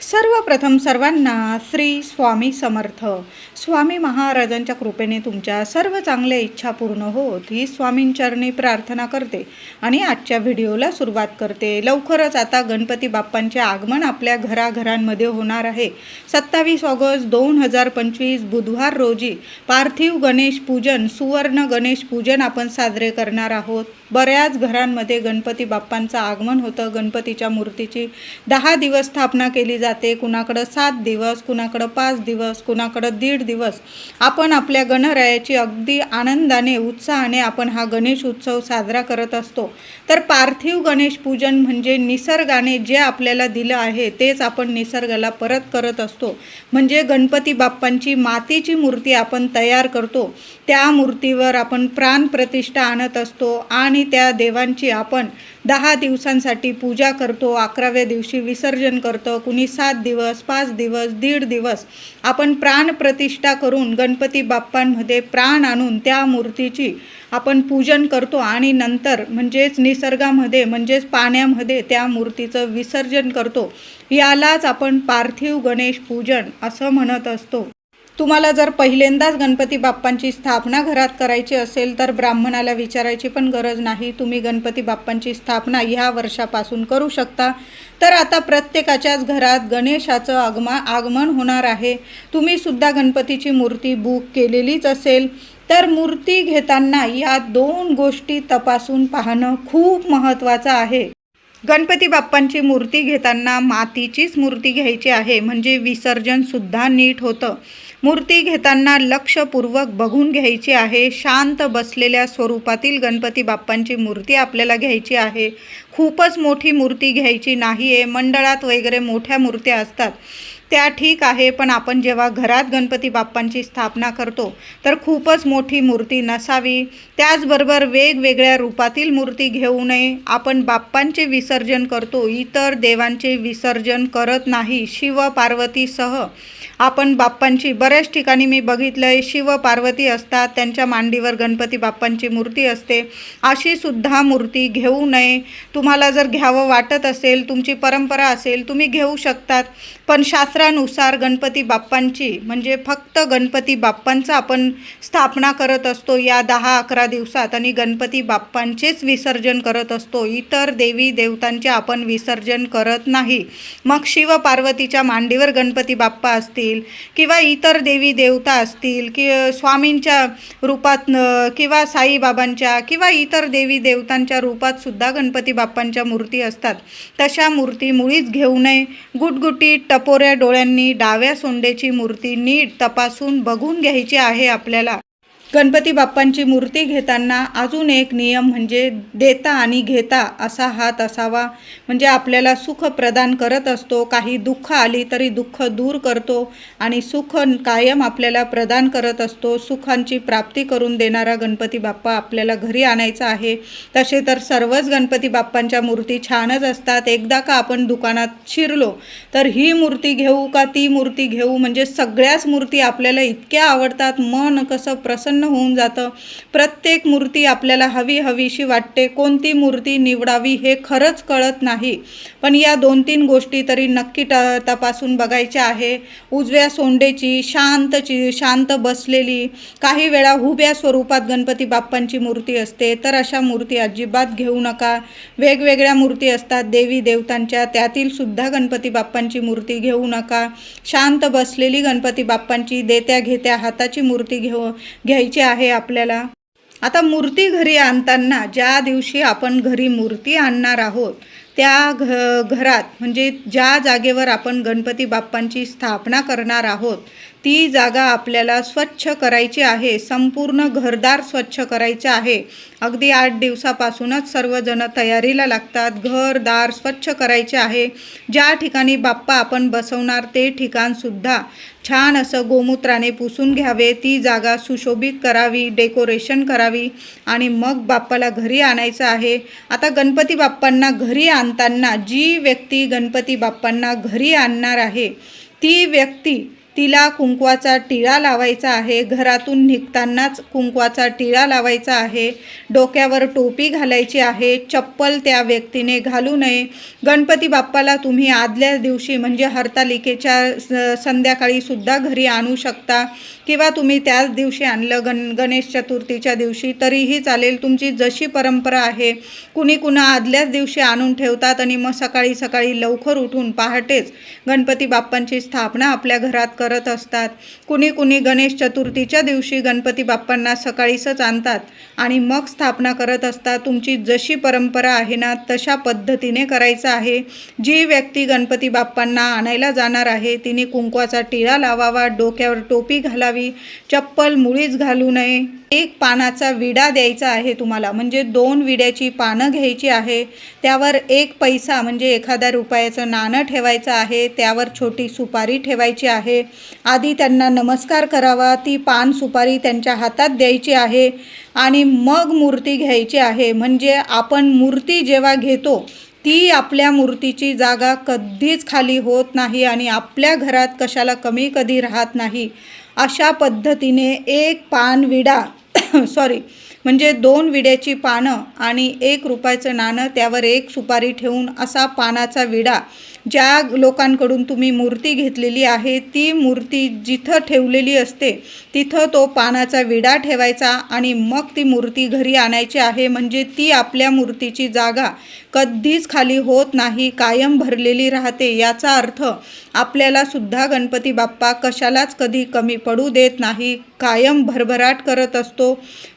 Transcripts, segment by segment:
सर्वप्रथम सर्वांना श्री स्वामी समर्थ. स्वामी महाराजांच्या कृपेने तुमच्या सर्व चांगल्या इच्छा पूर्ण होत ही स्वामींचरणी प्रार्थना करते आणि आजच्या व्हिडिओला सुरुवात करते. लवकरच आता गणपती बाप्पांचे आगमन आपल्या घराघरांमध्ये होणार आहे. सत्तावीस ऑगस्ट दोन हजार पंचवीस बुधवार रोजी पार्थिव गणेश पूजन सुवर्ण गणेश पूजन आपण साजरे करणार आहोत. बऱ्याच घरांमध्ये गणपती बाप्पांचं आगमन होतं. गणपतीच्या मूर्तीची दहा दिवस स्थापना केली जाते. जाते कुणाकडं सात दिवस कुणाकडं पाच दिवस कुणाकडं दीड दिवस. आपण आपल्या गणरायाची अगदी आनंदाने उत्साहाने आपण हा गणेश उत्सव साजरा करत असतो. तर पार्थिव गणेश पूजन म्हणजे निसर्गाने जे आपल्याला दिलं आहे तेच आपण निसर्गाला परत करत असतो. म्हणजे गणपती बाप्पांची मातीची मूर्ती आपण तयार करतो. त्या मूर्तीवर आपण प्राणप्रतिष्ठा आणत असतो आणि त्या देवांची आपण दहा दिवसांसाठी पूजा करतो अकराव्या दिवशी विसर्जन करतो कुणी सात दिवस पाच दिवस दीड दिवस. आपण प्राणप्रतिष्ठा करून गणपती बाप्पांमध्ये प्राण आणून त्या मूर्तीची आपण पूजन करतो आणि नंतर म्हणजेच निसर्गामध्ये म्हणजेच पाण्यामध्ये त्या मूर्तीचं विसर्जन करतो. यालाच आपण पार्थिव गणेश पूजन असं म्हणत असतो. तुम्हाला जर पहिल्यांदाच गणपती बाप्पांची स्थापना घरात करायची असेल तर ब्राह्मणाला विचारायची पण गरज नाही. तुम्ही गणपती बाप्पांची स्थापना ह्या वर्षापासून करू शकता. तर आता प्रत्येकाच्याच घरात गणेशाचं आगमा आगमन होणार आहे. तुम्ही सुद्धा गणपतीची मूर्ती बुक केलेलीच असेल. तर मूर्ती घेताना या दोन गोष्टी तपासून पाहणं खूप महत्त्वाचं आहे. गणपती बाप्पांची मूर्ती घेताना मातीचीच मूर्ती घ्यायची आहे. म्हणजे विसर्जनसुद्धा नीट होतं. मूर्ती घेताना लक्षपूर्वक बघून घ्यायची आहे. शांत बसलेल्या स्वरूपातील गणपती बाप्पांची मूर्ती आपल्याला घ्यायची आहे. खूपच मोठी मूर्ती घ्यायची नाही आहे मंडळात वगैरे मोठ्या मूर्त्या असतात. त्या ठीक आहे पण आपण जेव्हा घरात गणपती बाप्पांची स्थापना करतो तर खूपच मोठी मूर्ती नसावी. त्याचबरोबर वेगवेगळ्या रूपातील मूर्ती घेऊ नये. आपण बाप्पांचे विसर्जन करतो इतर देवांचे विसर्जन करत नाही. शिव पार्वतीसह आपण बाप्पांची बऱ्याच ठिकाणी मी बघितलं आहे शिव पार्वती असतात त्यांच्या मांडीवर गणपती बाप्पांची मूर्ती असते. अशी सुद्धा मूर्ती घेऊ नये. तुम्हाला तुम्हाला जर घ्यावं वाटत असेल तुमची परंपरा असेल तुम्ही घेऊ शकतात. पण शास्त्रानुसार गणपती बाप्पांची म्हणजे फक्त गणपती बाप्पांचा आपण स्थापना करत असतो या दहा अकरा दिवसात आणि गणपती बाप्पांचेच विसर्जन करत असतो. इतर देवी देवतांचे आपण विसर्जन करत नाही. मग शिव पार्वतीच्या मांडीवर गणपती बाप्पा असतील किंवा इतर देवी देवता असतील कि स्वामींच्या रूपात किंवा साईबाबांच्या किंवा इतर देवी देवतांच्या रूपात सुद्धा गणपती बाप्पांच्या मूर्ती असतात. तशा मूर्ती मुळीच घेऊ नये. गुटगुटी टपोऱ्या डोळ्यांनी डाव्या सोंडेची मूर्ती नीट तपासून बघून घ्यायची आहे आपल्याला. गणपती बाप्पांची मूर्ती घेताना अजून एक नियम म्हणजे देता आणि घेता असा हात असावा. म्हणजे आपल्याला सुख प्रदान करत असतो काही दुःख आली तरी दुःख दूर करतो आणि सुख कायम आपल्याला प्रदान करत असतो. सुखांची प्राप्ती करून देणारा गणपती बाप्पा आपल्याला घरी आणायचा आहे. तसे तर सर्वच गणपती बाप्पांच्या मूर्ती छानच असतात. एकदा का आपण दुकानात शिरलो तर ही मूर्ती घेऊ का ती मूर्ती घेऊ? म्हणजे सगळ्याच मूर्ती आपल्याला इतक्या आवडतात. मन कसं प्रसन्न होऊन जातं. प्रत्येक मूर्ती आपल्याला हवी हवीशी वाटते. कोणती मूर्ती निवडावी हे खरंच कळत नाही. पण या दोन तीन गोष्टी तरी नक्की ट तपासून बघायच्या आहे. उजव्या सोंडेची शांतची शांत बसलेली काही वेळा हुब्या स्वरूपात गणपती बाप्पांची मूर्ती असते. तर अशा मूर्ती अजिबात घेऊ नका. वेगवेगळ्या मूर्ती असतात. देवी देवतांच्या त्यातील सुद्धा गणपती बाप्पांची मूर्ती घेऊ नका. शांत बसलेली गणपती बाप्पांची देत्या घेत्या हाताची मूर्ती घेऊ घ्यायची आहे आपल्याला? आता मूर्ती घरी आणताना ज्या दिवशी आपण घरी मूर्ती आणणार आहोत त्या घ घरात म्हणजे ज्या जागेवर आपण गणपती बाप्पांची स्थापना करणार आहोत ती जागा आपल्याला स्वच्छ करायची आहे संपूर्ण घरदार स्वच्छ करायचं आहे. अगदी आठ दिवसापासूनच सर्वजण तयारीला लागतात. घरदार स्वच्छ करायचे आहे. ज्या ठिकाणी बाप्पा आपण बसवणार ते ठिकाणसुद्धा छान असं गोमूत्राने पुसून घ्यावे. ती जागा सुशोभित करावी डेकोरेशन करावी आणि मग बाप्पाला घरी आणायचं आहे. आता गणपती बाप्पांना घरी आणताना जी व्यक्ती गणपती बाप्पांना घरी आणणार आहे ती व्यक्ती तिला कुंकवाचा टिळा लावायचा आहे. घरातून निघतानाच कुंकवाचा टिळा लावायचा आहे. डोक्यावर टोपी घालायची आहे. चप्पल त्या व्यक्तीने घालू नये. गणपती बाप्पाला तुम्ही आदल्या दिवशी म्हणजे हरतालिकेच्या स- संध्याकाळी सुद्धा घरी आणू शकता. किंवा तुम्ही त्याच दिवशी आणलं गण गणेश चतुर्थीच्या दिवशी तरीही चालेल. तुमची जशी परंपरा आहे कुणी कुणा आदल्याच दिवशी आणून ठेवतात आणि मग सकाळी सकाळी लवकर उठून पहाटेच गणपती बाप्पांची स्थापना आपल्या घरात कर करत असतात. कुणी कुणी गणेश चतुर्थीच्या दिवशी गणपती बाप्पांना सकाळीसच आणतात आणि मग स्थापना करत असतात. तुमची जशी परंपरा आहे ना तशा पद्धतीने करायचं आहे. जी व्यक्ती गणपती बाप्पांना आणायला जाणार आहे तिने कुंकवाचा टिळा लावावा डोक्यावर टोपी घालावी चप्पल मुळीच घालू नये. एक पानाचा विडा द्यायचा आहे तुम्हाला. म्हणजे दोन विड्याची पानं घ्यायची आहे. त्यावर एक पैसा म्हणजे एखाद्या रुपयाचं नाणं ठेवायचं आहे. त्यावर छोटी सुपारी ठेवायची आहे. आधी त्यांना नमस्कार करावा. ती पान सुपारी त्यांच्या हातात द्यायची आहे. आणि मग मूर्ती घ्यायची आहे. म्हणजे आपण मूर्ती जेव्हा घेतो ती आपल्या मूर्तीची जागा कधीच खाली होत नाही आणि आपल्या घरात कशाला कमी कधी राहत नाही. अशा पद्धतीने एक पान विडा सॉरी म्हणजे दोन विड्याची पानं आणि एक रुपयाचं नाणं त्यावर एक सुपारी ठेवून असा पानाचा विडा ज्या लोकांकडून तुम्ही मूर्ती घेतलेली आहे ती मूर्ती जिथं ठेवलेली असते तिथं तो पानाचा विडा ठेवायचा आणि मग ती मूर्ती घरी आणायची आहे. म्हणजे ती आपल्या मूर्तीची जागा कधीच खाली होत नाही कायम भरलेली राहते. याचा अर्थ आपल्याला सुद्धा गणपती बाप्पा कशालाच कधी कमी पडू देत नाही कायम भरभराट करत असतो.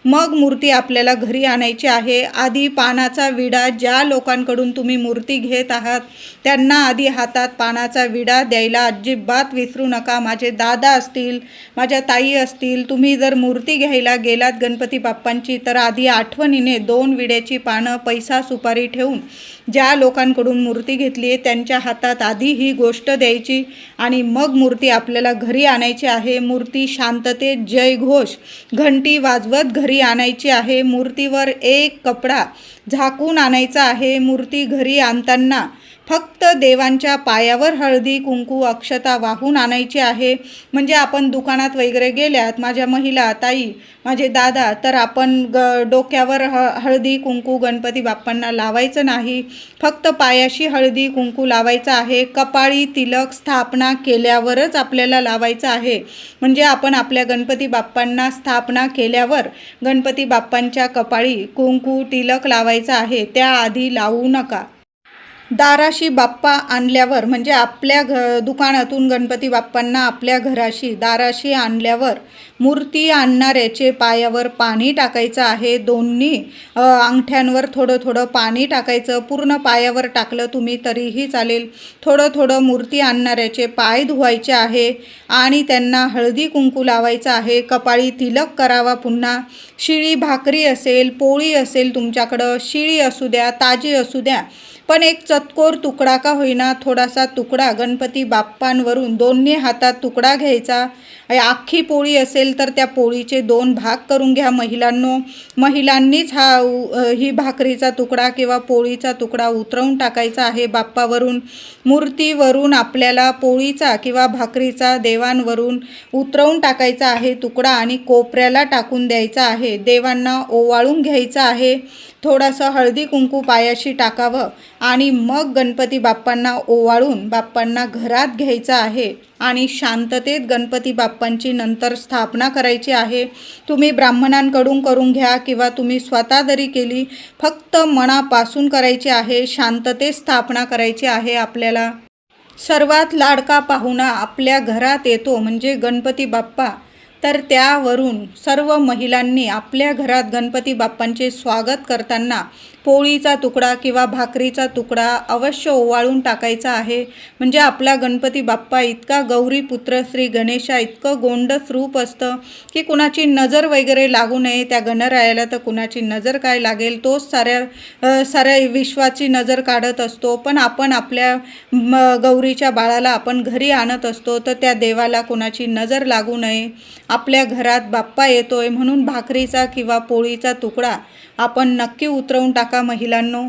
मग मूर्ती आपल्याला घरी आणायची आहे. आधी पानाचा विडा ज्या लोकांकडून तुम्ही मूर्ती घेत आहात त्यांना आधी हातात पानाचा विडा द्यायला अजिबात विसरू नका. माझे दादा असतील माझ्या ताई असतील तुम्ही जर मूर्ती घ्यायला गेलात गणपती बाप्पांची तर आधी आठवणीने दोन विड्याची पानं पैसा सुपारी ठेवून ज्या लोकांकडून मूर्ती घेतली आहे त्यांच्या हातात आधी ही गोष्ट द्यायची आणि मग मूर्ती आपल्याला घरी आणायची आहे. मूर्ती शांततेत जय घोष. घंटी वाजवत घरी आणायची आहे. मूर्तीवर एक कपडा झाकून आणायचा आहे. मूर्ती घरी आणताना फक्त देवांच्या पायावर हळदी कुंकू अक्षता वाहून आणायची आहे. म्हणजे आपण दुकानात वगैरे गेल्यात माझ्या महिला ताई माझे दादा तर आपण ग डोक्यावर ह हळदी कुंकू गणपती बाप्पांना लावायचं नाही. फक्त पायाशी हळदी कुंकू लावायचं आहे. कपाळी तिलक स्थापना केल्यावरच आपल्याला लावायचं आहे. म्हणजे आपण आपल्या गणपती बाप्पांना स्थापना केल्यावर गणपती बाप्पांच्या कपाळी कुंकू तिलक लावायचं आहे. त्याआधी लावू नका. दाराशी बाप्पा आणल्यावर म्हणजे आपल्या घ दुकानातून गणपती बाप्पांना आपल्या घराशी दाराशी आणल्यावर मूर्ती आणणाऱ्याचे पायावर पाणी टाकायचं आहे. दोन्ही अंगठ्यांवर थोडं थोडं पाणी टाकायचं. पूर्ण पायावर टाकलं तुम्ही तरीही चालेल. थोडं थोडं मूर्ती आणणाऱ्याचे पाय धुवायचे आहे आणि त्यांना हळदी कुंकू लावायचं आहे. कपाळी तिलक करावा पुन्हा. शिळी भाकरी असेल पोळी असेल तुमच्याकडं शिळी असू द्या ताजी असू द्या. पण एक चतकोर तुकडा का होईना थोडासा तुकडा गणपती बाप्पांवरून दोन्ही हातात तुकडा घ्यायचा. आखी पोळी असेल तर त्या पोळीचे दोन भाग करून घ्या महिलांनो. महिलांनीच हा उ- ही भाकरीचा तुकडा किंवा पोळीचा तुकडा उतरवून टाकायचा आहे बाप्पावरून. मूर्तीवरून आपल्याला पोळीचा किंवा भाकरीचा देवांवरून उतरवून टाकायचा आहे तुकडा आणि कोपऱ्याला टाकून द्यायचा आहे. देवांना ओवाळून घ्यायचा आहे. थोडासा हळदी कुंकू पायाशी टाकावं आणि मग गणपती बाप्पांना ओवाळून बाप्पांना घरात घ्यायचं आहे आणि शांततेत गणपती बाप्पांची नंतर स्थापना करायची आहे. तुम्ही ब्राह्मणांकडून करून घ्या किंवा तुम्ही स्वतः जरी केली फक्त मनापासून करायची आहे शांततेत स्थापना करायची आहे आपल्याला. सर्वात लाडका पाहुणा आपल्या घरात येतो म्हणजे गणपती बाप्पा. तर त्यावरून सर्व महिलांनी आपल्या घरात गणपती बाप्पांचे स्वागत करताना पोळीचा तुकडा किंवा भाकरीचा तुकडा अवश्य ओवाळून टाकायचा आहे. म्हणजे आपला गणपती बाप्पा इतका गौरीपुत्र श्री गणेशा इतकं गोंडस रूप असतं की कुणाची नजर वगैरे लागू नये. त्या गणरायाला तर कुणाची नजर काय लागेल? तोच साऱ्या साऱ्या विश्वाची नजर काढत असतो. पण आपण आपल्या म, गौरीच्या बाळाला आपण घरी आणत असतो. तर त्या देवाला कुणाची नजर लागू नये. आपल्या घरात बाप्पा येतोय म्हणून भाकरीचा किंवा पोळीचा तुकडा आपण नक्की उतरवून टाका महिलांनो.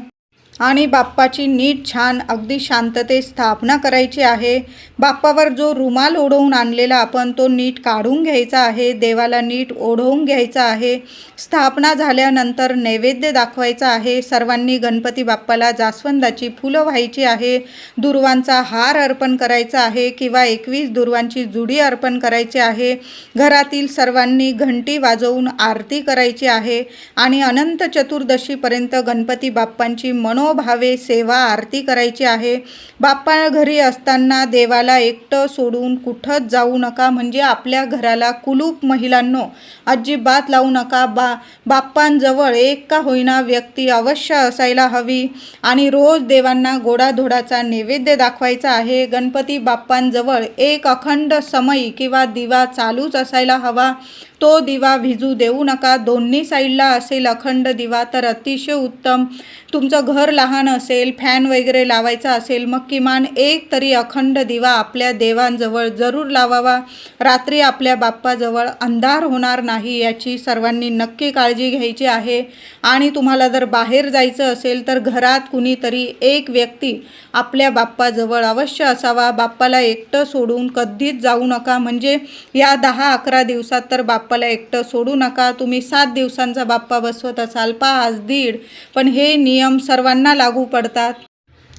आणि बाप्पाची नीट छान अगदी शांततेत स्थापना करायची आहे. बाप्पावर जो रुमाल ओढवून आणलेला आपण तो नीट काढून घ्यायचा आहे देवाला नीट ओढवून घ्यायचा आहे. स्थापना झाल्यानंतर नैवेद्य दाखवायचा आहे. सर्वांनी गणपती बाप्पाला जास्वंदाची फुलं व्हायची आहे. दुर्वांचा हार अर्पण करायचा आहे किंवा एकवीस दुर्वांची जुडी अर्पण करायची आहे. घरातील सर्वांनी घंटी वाजवून आरती करायची आहे. आणि अनंत चतुर्दशीपर्यंत गणपती बाप्पांची मनोभावे सेवा आरती करायची आहे. बाप्पा घरी असताना देवाला एकटं सोडून कुठंच जाऊ नका म्हणजे आपल्या घराला कुलूप महिलांनो अजिबात लावू नका. बा बाप्पांजवळ एक का होईना व्यक्ती अवश्य असायला हवी आणि रोज देवांना गोडाधोडाचा नैवेद्य दाखवायचा आहे. गणपती बाप्पांजवळ एक अखंड समयी किंवा दिवा चालूच असायला हवा. तो दिवा भिजू देऊ नका. दोन्ही साईडला असेल अखंड दिवा तर अतिशय उत्तम. तुमचं घर लहान असेल फॅन वगैरे लावायचा असेल मग किमान एक तरी अखंड दिवा आपल्या देवांजवळ जरूर लावावा. रात्री आपल्या बाप्पाजवळ अंधार होणार नाही याची सर्वांनी नक्की काळजी घ्यायची आहे. आणि तुम्हाला जर बाहेर जायचं असेल तर घरात कुणीतरी एक व्यक्ती आपल्या बाप्पाजवळ अवश्य असावा. बाप्पाला एकटं सोडून कधीच जाऊ नका. म्हणजे या दहा अकरा दिवसात तर बाप्पाला एकटं सोडू नका. तुम्ही सात दिवसांचा बाप्पा बसवत असाल पाच दीड. पण हे नियम सर्वांना लागू पडतात.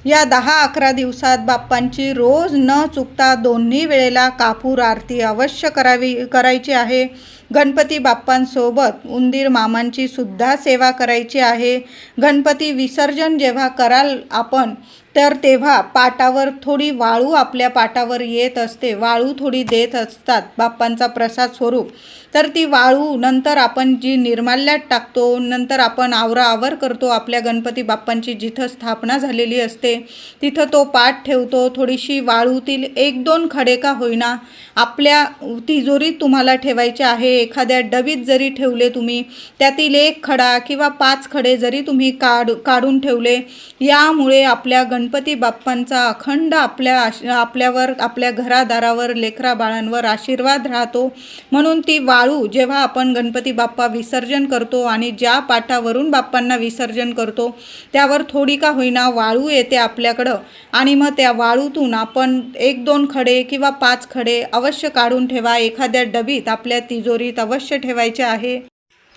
या दहा अकरा दिवसात बाप्पांची रोज न चुकता दोन्ही वेळेला कापूर आरती अवश्य करावी करायची आहे. गणपती बाप्पांसोबत उंदीर मामांची सुद्धा सेवा करायची आहे. गणपती विसर्जन जेव्हा कराल आपण तर तेव्हा पाटावर थोडी वाळू आपल्या पाटावर येत असते. वाळू थोडी देत असतात. बाप्पांचा प्रसाद स्वरूप तर ती वाळू नंतर आपण जी निर्माल्यात टाकतो नंतर आपण आवराआवर करतो आपल्या गणपती बाप्पांची जिथं स्थापना झालेली असते तिथं तो पाठ ठेवतो. थोडीशी वाळूतील एक दोन खडे का होईना आपल्या तिजोरीत तुम्हाला ठेवायचे आहे. एखाद्या डबीत जरी ठेवले तुम्ही त्यातील एक खडा किंवा पाच खडे जरी तुम्ही काढ काढून ठेवले यामुळे आपल्या गणपती बाप्पांचा अखंड आपल्या आश आपल्यावर आपल्या घरादारावर लेकरा बाळांवर आशीर्वाद राहतो. म्हणून ती वाळू जेव्हा आपण गणपती बाप्पा विसर्जन करतो आणि ज्या पाटावरून बाप्पांना विसर्जन करतो त्यावर थोडी का होईना वाळू येते आपल्याकडं. आणि मग त्या वाळूतून आपण एक दोन खडे किंवा पाच खडे अवश्य काढून ठेवा. एखाद्या डबीत आपल्या तिजोरीत अवश्य ठेवायचे आहे.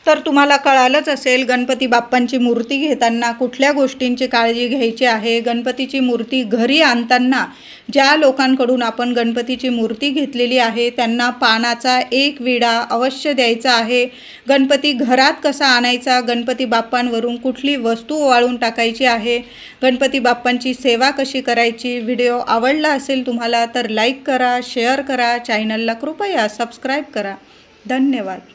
तर तुम्हाला कळालंच असेल गणपती बाप्पांची मूर्ती घेताना कुठल्या गोष्टींची काळजी घ्यायची आहे? गणपतीची मूर्ती घरी आणताना ज्या लोकांकडून आपण गणपतीची मूर्ती घेतलेली आहे त्यांना पानाचा एक विडा अवश्य द्यायचा आहे. गणपती घरात कसा आणायचा? गणपती बाप्पांवरून कुठली वस्तू वाळून टाकायची आहे? गणपती बाप्पांची सेवा कशी करायची? व्हिडिओ आवडला असेल तुम्हाला तर लाईक करा शेअर करा चॅनलला कृपया सबस्क्राईब करा. धन्यवाद.